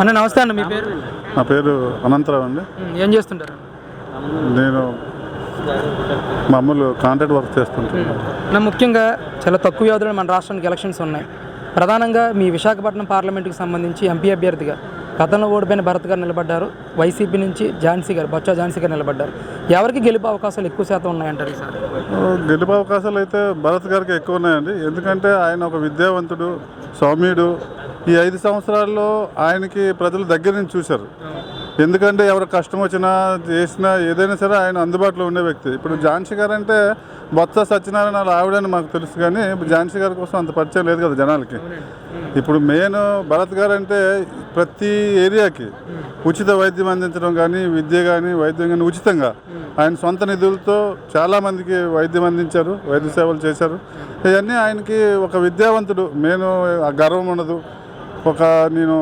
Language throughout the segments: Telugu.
అన్న నమస్తే అన్న మీ పేరు? నా పేరు అనంతరావు అండి. ఏం చేస్తుంటారు? నేను మామూలు కాంట్రాక్ట్ వర్క్ చేస్తుంటాను. నా ముఖ్యంగా చాలా తక్కువ వ్యవధిలో మన రాష్ట్రానికి ఎలక్షన్స్ ఉన్నాయి. ప్రధానంగా మీ విశాఖపట్నం పార్లమెంటుకి సంబంధించి ఎంపీ అభ్యర్థిగా గతంలో ఓడిపోయిన భరత్ గారు నిలబడ్డారు. వైసీపీ నుంచి ఝాన్సీ గారు బొత్స ఝాన్సీ గారు నిలబడ్డారు. ఎవరికి గెలుపు అవకాశాలు ఎక్కువ శాతం ఉన్నాయంటారు ఈసారి? గెలుపు అవకాశాలు అయితే భరత్ గారికి ఎక్కువ ఉన్నాయండి. ఎందుకంటే ఆయన ఒక విద్యావంతుడు సౌమ్యుడు ఈ ఐదు సంవత్సరాల్లో ఆయనకి ప్రజలు దగ్గర నుంచి చూశారు. ఎందుకంటే ఎవరు కష్టం వచ్చినా చేసినా ఏదైనా సరే ఆయన అందుబాటులో ఉండే వ్యక్తి. ఇప్పుడు ఝాన్సీ గారు అంటే బొత్స సత్యనారాయణ వాళ్ళ ఆవిడని మాకు తెలుసు కానీ ఇప్పుడు ఝాన్సీ గారి కోసం అంత పరిచయం లేదు కదా జనాలకి. ఇప్పుడు మెయిన్ భరత్ గారు అంటే ప్రతి ఏరియాకి ఉచిత వైద్యం అందించడం కానీ విద్య కానీ వైద్యం కానీ ఉచితంగా ఆయన సొంత నిధులతో చాలామందికి వైద్యం అందించారు వైద్య సేవలు చేశారు. ఇవన్నీ ఆయనకి ఒక విద్యావంతుడు. నేను గర్వం ఉండదు. ఒక నేను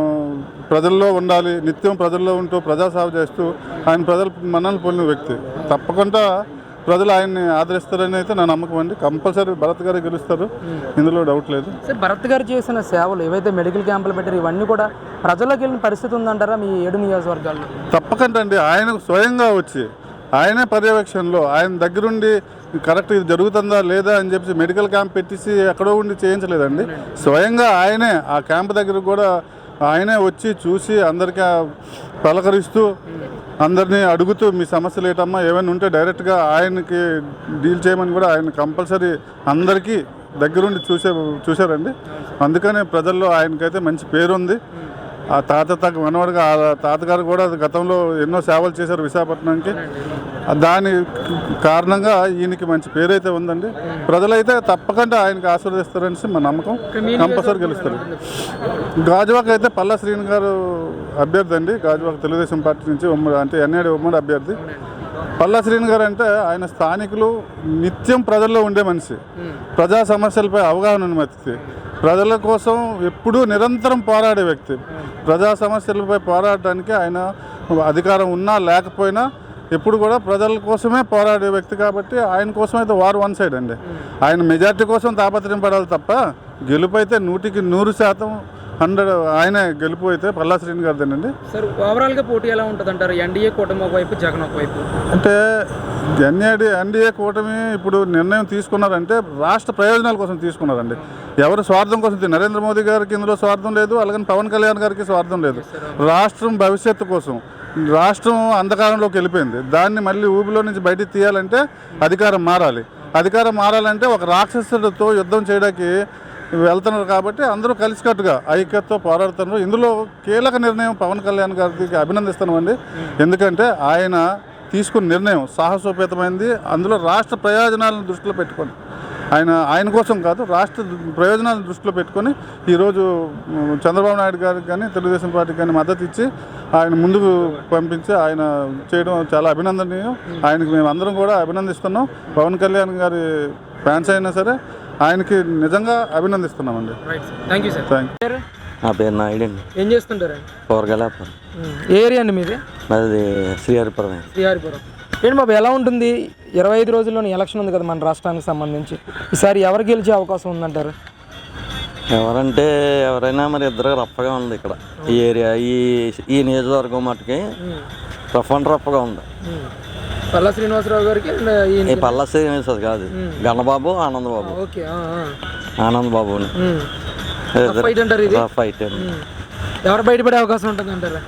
ప్రజల్లో ఉండాలి నిత్యం ప్రజల్లో ఉంటూ ప్రజా సేవ చేస్తూ ఆయన ప్రజల మన్నలు పొందిన వ్యక్తి. తప్పకుండా ప్రజలు ఆయన్ని ఆదరిస్తారని అయితే నా నమ్మకం అండి. కంపల్సరీ భరత్ గారు గెలుస్తారు. ఇందులో డౌట్ లేదు. సార్ భరత్ గారు చేసిన సేవలు ఏవైతే మెడికల్ క్యాంపులు పెట్టారో ఇవన్నీ కూడా ప్రజల్లోకి వెళ్ళిన పరిస్థితి ఉందంటారా మీ ఏడు నియోజకవర్గాల్లో? తప్పకుండా అండి. ఆయన స్వయంగా వచ్చి ఆయనే పర్యవేక్షణలో ఆయన దగ్గరుండి కరెక్ట్ ఇది జరుగుతుందా లేదా అని చెప్పి మెడికల్ క్యాంప్ పెట్టేసి ఎక్కడో ఉండి చేయించలేదండి. స్వయంగా ఆయనే ఆ క్యాంప్ దగ్గర కూడా ఆయనే వచ్చి చూసి అందరికీ పలకరిస్తూ అందరినీ అడుగుతూ మీ సమస్యలు ఏంటమ్మా ఏమైనా ఉంటే డైరెక్ట్గా ఆయనకి డీల్ చేయమని కూడా ఆయన కంపల్సరీ అందరికీ దగ్గరుండి చూసే చూశారండి. అందుకనే ప్రజల్లో ఆయనకైతే మంచి పేరుంది. ఆ తాత తగ్గ మనవాడుగా ఆ తాతగారు కూడా గతంలో ఎన్నో సేవలు చేశారు విశాఖపట్నంకి. దాని కారణంగా ఈయనకి మంచి పేరైతే ఉందండి. ప్రజలైతే తప్పకుండా ఆయనకి ఆశీర్వదిస్తారనేసి మా నమ్మకం. కంపల్సరీ గెలుస్తారు. గాజువాక్ అయితే పల్లా శ్రీని గారు అభ్యర్థి అండి. గాజువాక్ తెలుగుదేశం పార్టీ నుంచి ఉమ్మడి అంటే ఎన్ఏడి ఉమ్మడి అభ్యర్థి. పల్లా శ్రీని గారు అంటే ఆయన స్థానికులు నిత్యం ప్రజల్లో ఉండే మనిషి. ప్రజా సమస్యలపై అవగాహన వ్యక్తి. ప్రజల కోసం ఎప్పుడూ నిరంతరం పోరాడే వ్యక్తి. ప్రజా సమస్యలపై పోరాడటానికి ఆయన అధికారం ఉన్నా లేకపోయినా ఎప్పుడు కూడా ప్రజల కోసమే పోరాడే వ్యక్తి కాబట్టి ఆయన కోసం అయితే వారు వన్ సైడ్ అండి. ఆయన మెజార్టీ కోసం తాపత్రయం పడాలి తప్ప గెలుపు అయితే నూటికి నూరు శాతం హండ్రెడ్ ఆయనే గెలుపు అయితే పల్లా శ్రీని గారిదేనండి. సార్ ఓవరాల్గా పోటీ ఎలా ఉంటుంది అంటారు ఎన్డీఏ కూటమి ఒకవైపు జగన్ ఒకవైపు? అంటే ఎన్ఏడి ఎన్డీఏ కూటమి ఇప్పుడు నిర్ణయం తీసుకున్నారంటే రాష్ట్ర ప్రయోజనాల కోసం తీసుకున్నారండి. ఎవరు స్వార్థం కోసం నరేంద్ర మోదీ గారికి ఇందులో స్వార్థం లేదు అలాగే పవన్ కళ్యాణ్ గారికి స్వార్థం లేదు. రాష్ట్రం భవిష్యత్తు కోసం రాష్ట్రం అంధకారంలోకి వెళ్ళిపోయింది. దాన్ని మళ్ళీ ఊబిలో నుంచి బయటికి తీయాలంటే అధికారం మారాలి. అధికారం మారాలంటే ఒక రాక్షసుడితో యుద్ధం చేయడానికి వెళ్తున్నారు కాబట్టి అందరూ కలిసికట్టుగా ఐక్యతతో పోరాడుతున్నారు. ఇందులో కీలక నిర్ణయం పవన్ కళ్యాణ్ గారికి అభినందిస్తున్నామండి. ఎందుకంటే ఆయన తీసుకున్న నిర్ణయం సాహసోపేతమైంది. అందులో రాష్ట్ర ప్రయోజనాలను దృష్టిలో పెట్టుకొని ఆయన ఆయన కోసం కాదు రాష్ట్ర ప్రయోజనాలను దృష్టిలో పెట్టుకొని ఈరోజు చంద్రబాబు నాయుడు గారికి కానీ తెలుగుదేశం పార్టీకి కానీ మద్దతు ఇచ్చి ఆయన ముందుకు పంపించి ఆయన చేయడం చాలా అభినందనీయం. ఆయనకి మేము అందరం కూడా అభినందిస్తున్నాం. పవన్ కళ్యాణ్ గారి ఫ్యాన్స్ అయినా సరే ఆయనకి నిజంగా అభినందిస్తున్నామండి. Right sir thank you sir thank పేరు నా పేరు నాయుడు అండి. ఏం ఏ ఏరియా అండి మీది? మాది శ్రీహరిపురం శ్రీహరిపురం. ఏంటి బాబు ఎలా ఉంటుంది? ఇరవై ఐదు రోజుల్లోని ఎలక్షన్ ఉంది కదా మన రాష్ట్రానికి సంబంధించి. ఈసారి ఎవరు గెలిచే అవకాశం ఉందంటారు? ఎవరంటే ఎవరైనా మరి ఇద్దరు రఫ్గా ఉంది ఇక్కడ. ఈ ఏరియా ఈ ఈ నియోజకవర్గం మట్టుకి రఫ్ అండ్ రఫ్గా ఉంది. పల్లా శ్రీనివాసరావు గారికి ఈ పల్ల శ్రీనివాస్ కాదు. Ganababu Anandababu. Okay Anandababu fight. ఎవరు బయటపడే అవకాశం ఉంటుంది అంటారు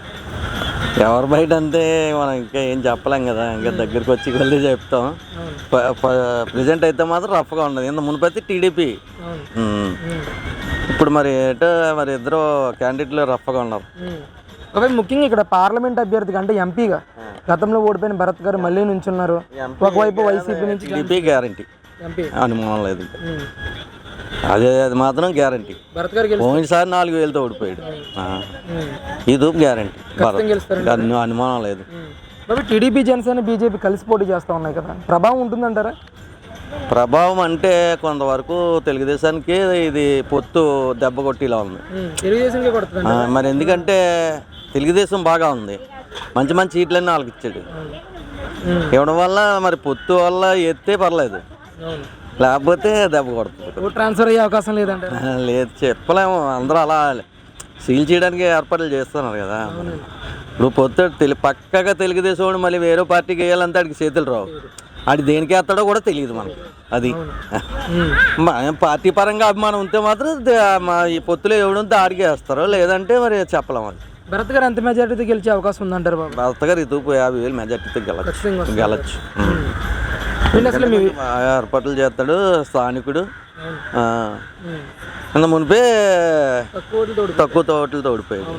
ఎవరు బయట అంటే మనం ఇంకా ఏం చెప్పలేం కదా. ఇంకా దగ్గరికి వచ్చి వెళ్ళి చెప్తాం. ప్రజెంట్ అయితే మాత్రం రఫ్గా ఉండదు. ఇంత మునుపైతే టీడీపీ. ఇప్పుడు మరి ఎటో మరి ఇద్దరు క్యాండిడేట్లు రఫ్గా ఉన్నారు. ఒకవేళ ముఖ్యంగా ఇక్కడ పార్లమెంట్ అభ్యర్థిగా అంటే ఎంపీగా గతంలో ఓడిపోయిన భరత్ గారు మళ్ళీ నుంచున్నారు. ఒకవైపు వైసీపీ నుంచి టీడీపీ గ్యారంటీ. ఎంపీ. అనుమానం లేదు. అదే అది మాత్రం గ్యారంటీ. పోయినసారి నాలుగు వేలతో ఓడిపోయాడు. ఇది గ్యారంటీ. అనుమానం లేదు. టీడీపీ జనసేన బీజేపీ కలిసి పోటీ చేస్తూ ఉన్నాయి కదా. ప్రభావం ఉంటుందంటారా? ప్రభావం అంటే కొంతవరకు తెలుగుదేశానికి ఇది పొత్తు దెబ్బ కొట్టేలా ఉంది. మరి ఎందుకంటే తెలుగుదేశం బాగా ఉంది. మంచి మంచి సీట్లన్నీ వాళ్ళకి ఇచ్చాడు. ఇవ్వడం వల్ల మరి పొత్తు వల్ల ఎత్తే పర్లేదు. లేకపోతే దెబ్బ కొడుతుంది. ట్రాన్స్ఫర్ అయ్యే అవకాశం లేదంటారా లేదు చెప్పలేము. అందరూ అలా సీల్ చేయడానికి ఏర్పాట్లు చేస్తున్నారు కదా. ఇప్పుడు పొత్తు తెలి పక్కగా తెలుగుదేశం వాడు మళ్ళీ వేరే పార్టీకి వేయాలంటే ఆడికి చేతులు రావు. ఆడి దేనికి వేస్తాడో కూడా తెలియదు మనకి. అది. పార్టీ పరంగా అభిమానం ఉంటే మాత్రం మా ఈ పొత్తులో ఎవడు ఉంటే ఆడికి వేస్తారు లేదంటే మరి చెప్పలేం అది. భరత్ గారు ఎంత మెజారిటీతో గెలిచే అవకాశం ఉందంటారు బాబు. భర్త గారు ఇతుపు యాభై వేలు మెజార్టీతో గెలచ్చు. ఖచ్చితంగా ఏర్పాట్లు చేస్తాడు స్థానికుడు. అంత మునిపే తక్కువ తోటలతో ఓడిపోయాడు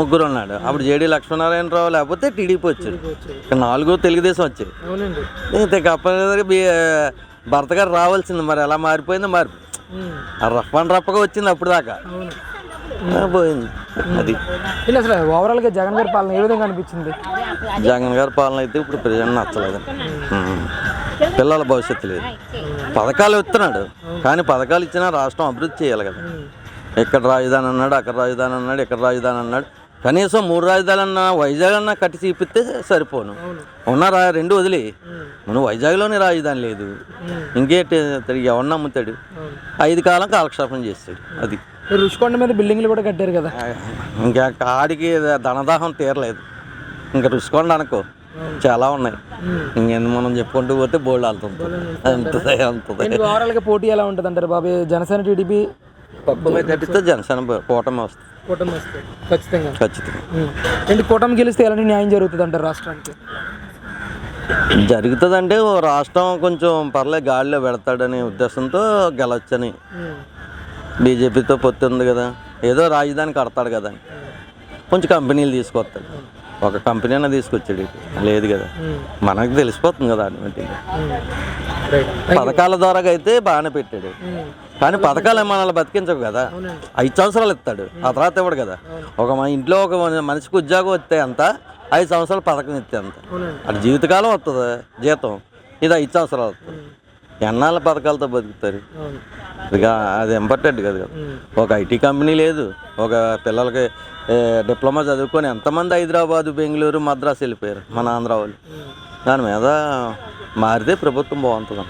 ముగ్గురు ఉన్నాడు. అప్పుడు జేడీ లక్ష్మీనారాయణరావు లేకపోతే టీడీపీ వచ్చాడు. నాలుగో తెలుగుదేశం వచ్చాయి బి భర్త గారు రావాల్సింది. మరి ఎలా మారిపోయిందో మారి అండ్ రఫ్గా వచ్చింది అప్పుడు దాకా. పోయింది. అది. అసలు ఓవరాల్గా జగన్ గారి పాలన ఏ విధంగా అనిపించింది? జగన్ గారి పాలన అయితే ఇప్పుడు ప్రజెంట్ నచ్చలేదు. పిల్లల భవిష్యత్తు లేదు. పథకాలు ఇస్తున్నాడు. కానీ పథకాలు ఇచ్చినా రాష్ట్రం అభివృద్ధి చేయాలి కదా. ఇక్కడ రాజధాని అన్నాడు అక్కడ రాజధాని అన్నాడు ఇక్కడ రాజధాని అన్నాడు. కనీసం మూడు రాజధానులు అన్న వైజాగ్ అన్న కట్టి చూపిస్తే సరిపోను. ఉన్న రా రెండు వదిలి. మనం వైజాగ్లోనే రాజధాని లేదు. ఇంకేంటి తిరిగి ఎవరిని నమ్ముతాడు? ఐదు కాలం కాలక్షేపం చేస్తాడు. అది. రుషికొండ మీద బిల్డింగ్లు కూడా కట్టారు కదా. ఇంకా ఆడికి ధనదాహం తీరలేదు. ఇంకా రుసుకోండి అనుకో. చాలా ఉన్నాయి. ఇంకేంది మనం చెప్పుకుంటూ పోతే బోల్డ్ వెళ్తుంది అంతదే అంతదే ఓవరాల్గా పోటీ ఎలా ఉంటుంది అంటారు బాబు జనసేన టీడీపీ? పక్కన తప్పితే జనసేన కూటమి వస్తుంది. కూటమి వస్తుంది. ఖచ్చితంగా. ఖచ్చితంగా. ఏంటి కూటమి గెలిస్తే ఎలాంటి న్యాయం జరుగుతుంది అంటారు రాష్ట్రానికి? జరుగుతుందంటే ఓ రాష్ట్రం కొంచెం పర్లేదు గాడిలో పెడతాడనే ఉద్దేశంతో గెలవచ్చని. బీజేపీతో పొత్తు ఉంది కదా. ఏదో రాజధాని కడతాడు కదా. కొంచెం కంపెనీలు తీసుకొస్తాడు. ఒక కంపెనీ అయినా తీసుకొచ్చాడు. లేదు కదా. మనకు తెలిసిపోతుంది కదా ఆటోమేటిక్గా రైట్ పథకాల ద్వారా అయితే బాగానే పెట్టాడు. కానీ పథకాలు మనల్ని బతికించవు కదా. ఐదు సంవత్సరాలు ఇస్తాడు. ఆ తర్వాత ఇవ్వడు కదా? ఒక మన ఇంట్లో ఒక మన- మనిషికి ఉద్యోగం వస్తే అంత ఐదు సంవత్సరాలు పథకం ఇస్తే అంత. అది జీవితకాలం వస్తుంది జీతం? ఇది ఐదు సంవత్సరాలు వస్తుంది ఎన్నాళ్ళ పథకాలతో బతుకుతారు? అవును. ఇక అది ఇంపార్టెంట్ కదా కదా. ఒక ఐటీ కంపెనీ లేదు. ఒక పిల్లలకి డిప్లొమా చదువుకొని ఎంతమంది హైదరాబాదు బెంగళూరు మద్రాసు వెళ్ళిపోయారు మన ఆంధ్ర వాళ్ళు. దాని మీద మారితే ప్రభుత్వం బాగుంటుంది.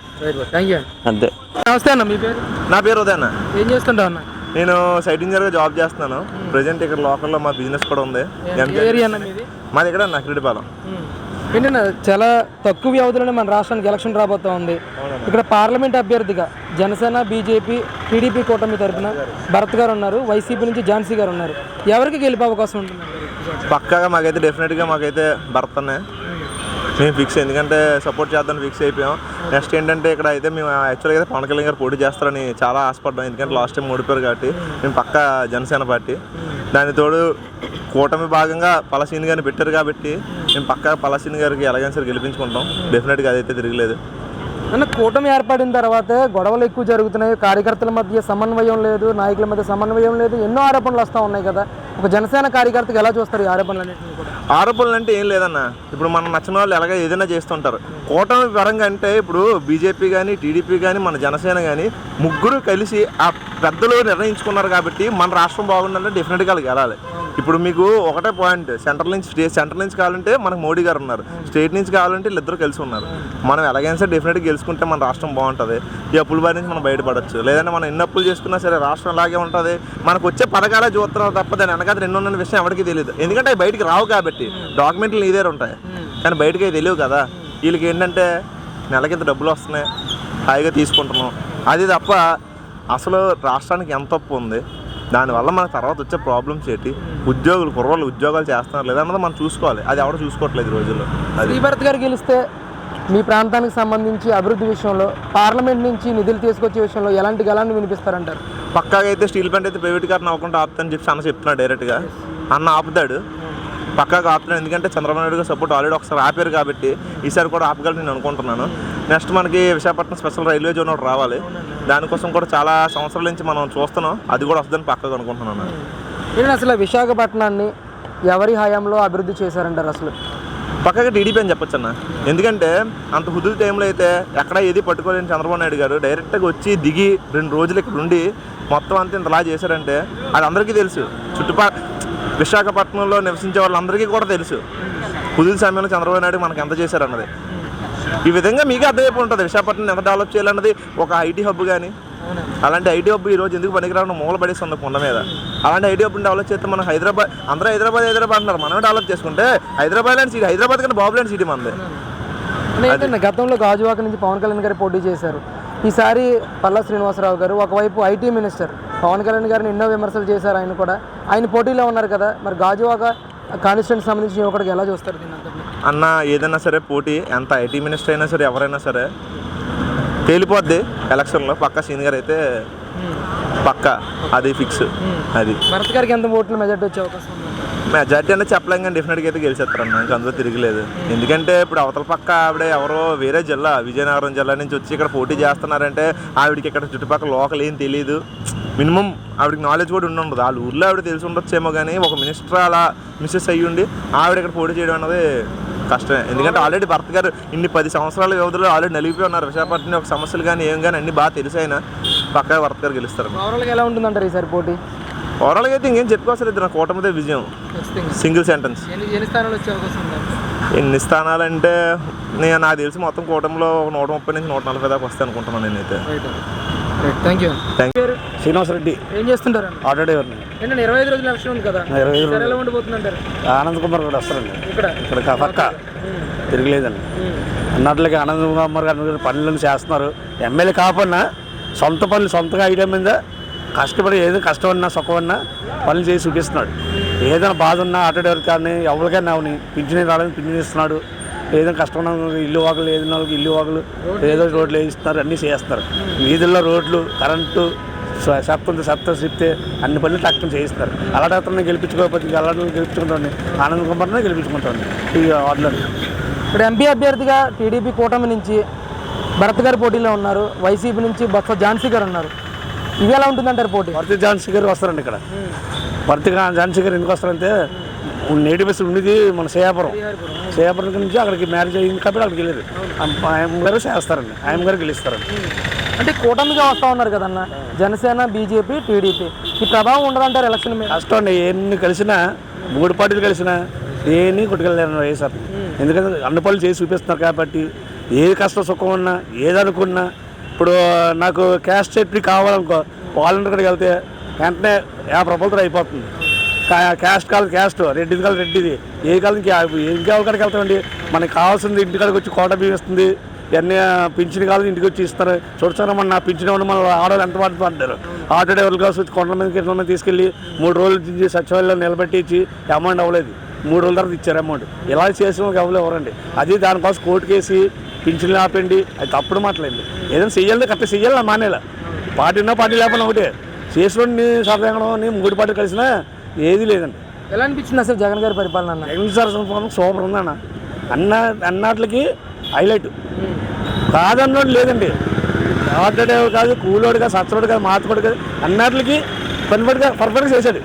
అంతే. నమస్తే అన్న మీ పేరు? నా పేరు ఉదయ్ అన్న. ఏం చేస్తుంటావు అన్న? నేను సైట్ ఇంజనీర్గా జాబ్ చేస్తున్నాను. ప్రజెంట్ ఇక్కడ లోకల్లో మా బిజినెస్ కూడా ఉంది. ఏ ఏరియా అన్న మీది? మాది ఇక్కడ నకిరెడ్డిపాలెం ఉమ్. ఏంటన్నా చాలా తక్కువ వ్యవధిలోనే మన రాష్ట్రానికి ఎలక్షన్ రాబోతా ఉంది. ఇక్కడ పార్లమెంట్ అభ్యర్థిగా జనసేన బీజేపీ టీడీపీ కూటమి తరపున భరత్ గారు ఉన్నారు వైసీపీ నుంచి ఝాన్సీ గారు ఉన్నారు. ఎవరికి గెలిపే అవకాశం ఉంటుంది? పక్కాగా మాకైతే డెఫినెట్గా మాకైతే భర్తనే మేము ఫిక్స్ ఎందుకంటే సపోర్ట్ చేద్దాం ఫిక్స్ అయిపోయాం. నెక్స్ట్ ఏంటంటే ఇక్కడ అయితే మేము యాక్చువల్గా అయితే పవన్ కళ్యాణ్ గారు పోటీ చేస్తారని చాలా ఆశపడ్డాం. ఎందుకంటే లాస్ట్ టైం ఓడిపోయారు కాబట్టి మేము పక్క జనసేన పార్టీ. దాని తోడు కూటమి భాగంగా పలసీని గారిని పెట్టారు కాబట్టి మేము పక్కా పలసీని గారికి ఎలాగైనా సరే గెలిపించుకుంటాం. డెఫినెట్గా అదైతే తిరగలేదు. అన్న కూటమి ఏర్పడిన తర్వాత గొడవలు ఎక్కువ జరుగుతున్నాయి. కార్యకర్తల మధ్య సమన్వయం లేదు నాయకుల మధ్య సమన్వయం లేదు. ఎన్నో ఆరోపణలు వస్తూ ఉన్నాయి కదా. ఒక జనసేన కార్యకర్తకు ఎలా చూస్తారు ఈ ఆరోపణలన్నింటినీ కూడా? ఆరోపణలు అంటే ఏం లేదన్న. ఇప్పుడు మనం నచ్చిన వాళ్ళు ఎలాగ ఏదైనా చేస్తుంటారు. కూటమి పరంగా అంటే ఇప్పుడు బీజేపీ కానీ టీడీపీ కానీ మన జనసేన కానీ ముగ్గురు కలిసి ఆ పెద్దలు నిర్ణయించుకున్నారు కాబట్టి మన రాష్ట్రం బాగుండాలంటే డెఫినెట్గా వాళ్ళకి వెళ్ళాలి. ఇప్పుడు మీకు ఒకటే పాయింట్ సెంట్రల్ నుంచి స్టే సెంట్రల్ నుంచి కావాలంటే మనకు మోడీ గారు ఉన్నారు. స్టేట్ నుంచి కావాలంటే వీళ్ళిద్దరు కలిసి ఉన్నారు. మనం ఎలాగైనా సరే డెఫినెట్గా గెలుచుకుంటే మన రాష్ట్రం బాగుంటుంది. ఈ అప్పుల బారి నుంచి మనం బయటపడవచ్చు లేదంటే మనం ఎన్ని అప్పులు చేసుకున్నా సరే రాష్ట్రం అలాగే ఉంటుంది. మనకు వచ్చే పథకాలే చూస్తున్నారు తప్ప దాని వెనకాల రెండు ఉన్న విషయం ఎవరికి తెలియదు ఎందుకంటే అవి బయటికి రావు కాబట్టి డాక్యుమెంట్లు నీ దగ్గర ఉంటాయి. కానీ బయటకి తెలియవు కదా. వీళ్ళకి ఏంటంటే నెలకింత డబ్బులు వస్తున్నాయి. హాయిగా తీసుకుంటున్నాం. అది తప్ప అసలు రాష్ట్రానికి ఎంత తప్పు ఉంది? దానివల్ల మన తర్వాత వచ్చే ప్రాబ్లమ్స్ ఏంటి? ఉద్యోగులు కుర్రోళ్ళు ఉద్యోగాలు చేస్తున్నారు లేదా అన్నది మనం చూసుకోవాలి. అది ఎవరు చూసుకోవట్లేదు ఈ రోజుల్లో. శ్రీభరత్ గారు గెలిస్తే మీ ప్రాంతానికి సంబంధించి అభివృద్ధి విషయంలో పార్లమెంట్ నుంచి నిధులు తీసుకొచ్చే విషయంలో ఎలాంటి గలాన్ని వినిపిస్తారంటారు? పక్కాగా అయితే స్టీల్ ప్లాంట్ అయితే ప్రైవేట్ గారిని అవ్వకుండా ఆపుతాని చెప్పి అన్న చెప్తున్నాడు డైరెక్ట్గా. అన్న ఆపుతాడు. పక్కాగా ఆపుతాడు ఎందుకంటే చంద్రబాబు నాయుడు గారు సపోర్ట్ ఆల్రెడీ ఒకసారి ఆపారు కాబట్టి ఈసారి కూడా ఆపగలని నేను అనుకుంటున్నాను. నెక్స్ట్ మనకి విశాఖపట్నం స్పెషల్ రైల్వే జోన్ ఒకటి రావాలి. దానికోసం కూడా చాలా సంవత్సరాల నుంచి మనం చూస్తున్నాం. అది కూడా వస్తుందని పక్కగా అనుకుంటున్నాను ఏంటి అసలు విశాఖపట్నాన్ని ఎవరి హయాంలో అభివృద్ధి చేశారంటారు అసలు? పక్కగా టీడీపీ అని చెప్పొచ్చు అన్న. ఎందుకంటే అంత హుదుల టైంలో అయితే ఎక్కడ ఏది పట్టుకోలేని చంద్రబాబు నాయుడు గారు డైరెక్ట్గా వచ్చి దిగి రెండు రోజులు ఇక్కడ ఉండి మొత్తం అంతా ఇంతలా చేశారంటే అది అందరికీ తెలుసు. చుట్టుపక్కల విశాఖపట్నంలో నివసించే వాళ్ళందరికీ కూడా తెలుసు. కుదిరి సమయంలో చంద్రబాబు నాయుడు మనకు ఎంత చేశారన్నది. ఈ విధంగా మీకు అర్థమైపో ఉంటుంది. విశాఖపట్నం ఎంత డెవలప్ చేయాలన్నది ఒక ఐటీ హబ్ కానీ అలాంటి ఐటీ హబ్ ఈ రోజు ఎందుకు పనికిరావడం మూల పడేస్తుంది కొండ మీద. అలాంటి ఐటీ హబ్ డెవలప్ చేస్తే మనం హైదరాబాద్ అందరూ హైదరాబాద్ హైదరాబాద్ అంటున్నారు. మనమే డెవలప్ చేసుకుంటే హైదరాబాద్ లాంటి సిటీ హైదరాబాద్ కంటే బాబు లాంటి సిటీ మనది గతంలో గాజువాక నుంచి పవన్ కళ్యాణ్ గారు పోటీ చేశారు. ఈసారి పల్లా శ్రీనివాసరావు గారు ఒకవైపు ఐటీ మినిస్టర్ పవన్ కళ్యాణ్ గారిని ఎన్నో విమర్శలు చేశారు ఆయన కూడా. ఆయన పోటీలో ఉన్నారు కదా. మరి గాజువాక కాన్స్టిట్యూన్సీ సంబంధించి యువకుడికి ఎలా చూస్తారు? అన్న ఏదైనా సరే పోటీ ఎంత ఐటీ మినిస్టర్ అయినా సరే ఎవరైనా సరే తేలిపోద్ది ఎలక్షన్లో. పక్క సీన్ గారు అయితే పక్క. అది ఫిక్స్. అది. భరత్ గారికి ఎంత ఓట్లు మెజార్టీ వచ్చే అవకాశం మెజార్టీ అనేది చెప్పలేం కానీ డెఫినెట్గా అయితే గెలిచేస్తారన్న. ఇంకా అందులో తిరగలేదు. ఎందుకంటే ఇప్పుడు అవతల పక్క ఆవిడ ఎవరో వేరే జిల్లా విజయనగరం జిల్లా నుంచి వచ్చి ఇక్కడ పోటీ చేస్తున్నారంటే ఆవిడకి ఇక్కడ చుట్టుపక్కల లోకల్ ఏం తెలియదు మినిమం ఆవిడకి నాలెడ్జ్ కూడా ఉండి ఉండదు వాళ్ళ ఊర్లో ఆవిడ తెలిసి ఉండొచ్చేమో కానీ ఒక మినిస్టర్ అలా మిస్సెస్ అయ్యి ఉండి ఆవిడ ఇక్కడ పోటీ చేయడం అన్నది కష్టమే. ఎందుకంటే ఆల్రెడీ భర్త గారు ఇన్ని పది సంవత్సరాల వ్యవధిలో ఆల్రెడీ నలిగిపోయి ఉన్నారు. విశాఖపట్నం ఒక సమస్యలు కానీ ఏం కానీ అన్ని బాగా తెలిసి అయినా పక్కా భర్త గారు గెలుస్తారు. ఓవరాల్గా ఎలా ఉంటుందంటారు ఈసారి పోటీ? ఓవరాల్గా అయితే ఇంకేం చెప్పుకోవచ్చు నా కూటమిదే విజయం. సింగిల్ సెంటెన్స్ ఎన్ని స్థానాలు వచ్చే అవకాశం ఉంది ఎన్ని స్థానాలంటే నేను నాకు తెలిసి మొత్తం కూటమిలో ఒక నూట ముప్పై నుంచి నూట నలభై దాకా వస్తాయి అనుకుంటున్నాను నేనైతే. థ్యాంక్ యూ థ్యాంక్ పేరు శ్రీనివాసరెడ్డి ఏం చేస్తుంటారండి ఆటో డ్రైవర్ని ఏంటంటే ఇరవై ఐదు రోజుల ఎలక్షన్ ఉంది కదా. ఇరవై ఐదు ఎలా ఉండిపోతుందంటారు? ఆనంద్ కుమార్ కూడా వస్తారండి. ఇక్కడ? ఇక్కడ పక్క. తిరగలేదండి. అన్నట్లుగా ఆనంద్ కుమార్ గారు పనులను చేస్తున్నారు. ఎమ్మెల్యే కాకపోయినా సొంత పనులు సొంతగా ఐడియా మీద కష్టపడి ఏదో కష్టం ఉన్నా సుఖం ఉన్నా పనులు చేసి చూపిస్తున్నాడు. ఏదైనా బాధ ఉన్నా ఆటో డ్రైవర్ కానీ ఎవరికైనా అవని పింఛన్ రావడానికి పింఛన్ ఇస్తున్నాడు. ఏదైనా కష్టం ఇల్లు వాకులు ఏదైనా వాళ్ళకి ఇల్లు వాకులు ఏదో రోడ్లు వేయిస్తున్నారు అన్నీ చేస్తున్నారు వీధుల్లో రోడ్లు కరెంటు స- సత్తం చెప్తే అన్ని పనులు టక్కన చేయిస్తారు. అలాంటి అతను గెలిపించుకోకపోతే ఇంకా అలాంటి గెలిపించుకుంటాండి ఆనంద్ కుమార్నే గెలిపించుకుంటాండి ఈ వార్డులో ఇప్పుడు ఎంపీ అభ్యర్థిగా టీడీపీ కూటమి నుంచి భరత్ గారు పోటీలో ఉన్నారు. వైసీపీ నుంచి బొత్స ఝాన్సీ గారు ఉన్నారు. ఇది ఎలా ఉంటుందంటారు పోటీ? భర్తీ ఝాన్సీ గారు వస్తారండి ఇక్కడ. భర్తీ ఝాన్సీ గారు ఎందుకు వస్తారంటే నేటి బస్సు ఉండేది మన సేయాపురం సేయాపురం నుంచి అక్కడికి మ్యారేజ్ అయింది కాబట్టి అక్కడికి వెళ్ళారు ఆయన గారు చేస్తారండి. ఆయన గారు గెలుస్తారండి అంటే కూటమిగా వస్తా ఉన్నారు కదన్న? Janasena BJP TDP. ఈ ప్రభావం ఉండదంటారు ఎలక్షన్ మీద? కష్టం అండి. ఎన్ని కలిసినా మూడు పార్టీలు కలిసినా ఏని కొట్టుకెళ్ళారు వైఎస్ఆర్. ఎందుకంటే అన్ని పనులు చేసి చూపిస్తున్నారు కాబట్టి ఏది కష్టం సుఖం ఉన్నా ఏది అనుకున్నా ఇప్పుడు నాకు క్యాస్ట్ సర్టిఫికేట్ కావాలనుకో వాలంటీర్ కాడికి వెళ్తే వెంటనే యాభై రూపాయలతో అయిపోతుంది. క్యాస్ట్ కాదు క్యాస్ట్. రెడ్డిది కాదు రెడ్డిది. ఏ కాదు ఇంకా ఏం వెళ్తామండి. మనకి కావాల్సింది ఇంటికాడికి వచ్చి కోట బీమిస్తుంది ఇస్తుంది ఇవన్నీ పింఛన్ కాదు ఇంటికి వచ్చి ఇస్తారు. చూడసారా మన పింఛన్ ఇవ్వండి మన ఆడవాళ్ళు ఎంత పడుతుంది అంటారు ఆటో డ్రైవర్లు కావచ్చు వచ్చి కొండల మీద కింద మీద తీసుకెళ్ళి మూడు రోజులు నుంచి సచివాలయంలో నిలబెట్టి ఇచ్చి అమౌంట్ అవ్వలేదు. మూడు రోజుల తర్వాత ఇచ్చారు అమౌంట్. ఇలా చేసిన వాళ్ళకి ఎవరు ఎవరండి అది దానికోసం కోర్టు కేసి పింఛన్లు ఆపండి. అది తప్పుడు మాట్లాడండి ఏదైనా చెయ్యాలి కరెక్ట్ చెయ్యాలి మానేలా పార్టీ ఉన్నా పార్టీ లేకపోయినా ఒకటే. చేసుకుని సరదాగా మూడు పార్టీ కలిసినా ఏది లేదండి. ఎలా అనిపించింది అసలు జగన్ గారి పరిపాలన అన్న? ఎన్నిసార్లు సంవత్సరం సూపర్ ఉందన్న. అన్న అన్నట్లకి హైలైట్. కాదన్నోడు లేదండి. ఆటోడే కాదు కూలోడు కాదు సచ్చరోడు కాదు మాతకోడు కాదు అన్నట్లకి పనిపడిగా పర్ఫెక్ట్గా చేశాడు.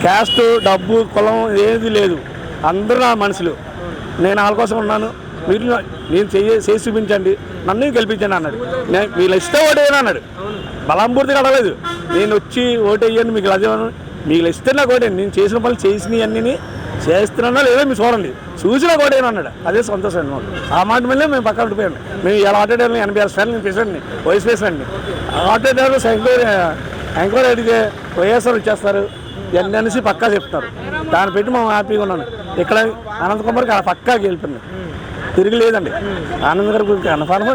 క్యాస్ట్ డబ్బు కులం ఏది లేదు. అందరూ నా మనుషులు. నేను వాళ్ళ కోసం ఉన్నాను. మీరు నేను చేయ చేసి చూపించండి. నన్ను గెలిపించండి అన్నాడు. నేను వీళ్ళు ఇస్తే ఓటేయను అన్నాడు. బలంపూర్తిగా అడగలేదు. నేను వచ్చి ఓటేయను మీకు అదే మీకు ఇస్తున్నా కూడా నేను చేసిన పనులు చేసినవి అన్నీ చేస్తున్నానో లేదో మీరు చూడండి. చూసినా కూడా అన్నాడు. అదే సంతోషం అనమాట. ఆ మాట మీద మేము పక్కన ఉండిపోయాం మేము ఇలా ఆటో డ్రైవర్లు ఎనభై ఆరు స్టాండ్ నేను ప్రెసిడెంట్ని వైస్ ప్రెసిడెంట్ని. ఆటో డ్రైవర్లు ఎంక్వైరీ ఎంక్వైరీ అడిగితే వైఎస్ఆర్ వచ్చేస్తారు. ఇవన్నీ అనేసి పక్కా చెప్తారు. దాన్ని పెట్టి మేము హ్యాపీగా ఉన్నాను ఇక్కడ అనంత కుమార్కి ఆ పక్కా గెలిపింది. తిరిగి లేదండి. ఆనంద్ గారి గురించి కన్ఫార్మ్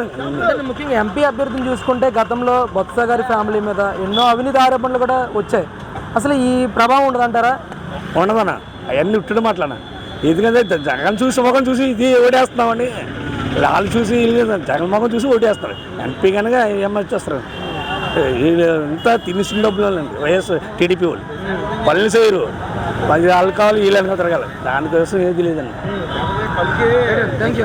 ముఖ్యంగా ఎంపీ అభ్యర్థిని చూసుకుంటే గతంలో బొత్స గారి ఫ్యామిలీ మీద ఎన్నో అవినీతి ఆరోపణలు కూడా వచ్చాయి. అసలు ఈ ప్రభావం ఉండదంటారా? ఉండదన్న. అవన్నీ ఉట్టడం మాట్లాడ ఎందుకంటే జ- జగన్ చూసి ముఖం చూసి ఇది ఓటేస్తున్నామని వాళ్ళు చూసి వీళ్ళు జగన్ ముఖం చూసి ఓటేస్తారు. ఎంపీ కనుక ఏమో వచ్చేస్తారు. వీళ్ళు ఇంత తినిసిన డబ్బులు వాళ్ళండి వైఎస్ టీడీపీ వాళ్ళు. పనులు చేయరు. పది వాళ్ళు కావాలి వీళ్ళని తిరగాలి. దానికోసం ఏది లేదండి థ్యాంక్ యూ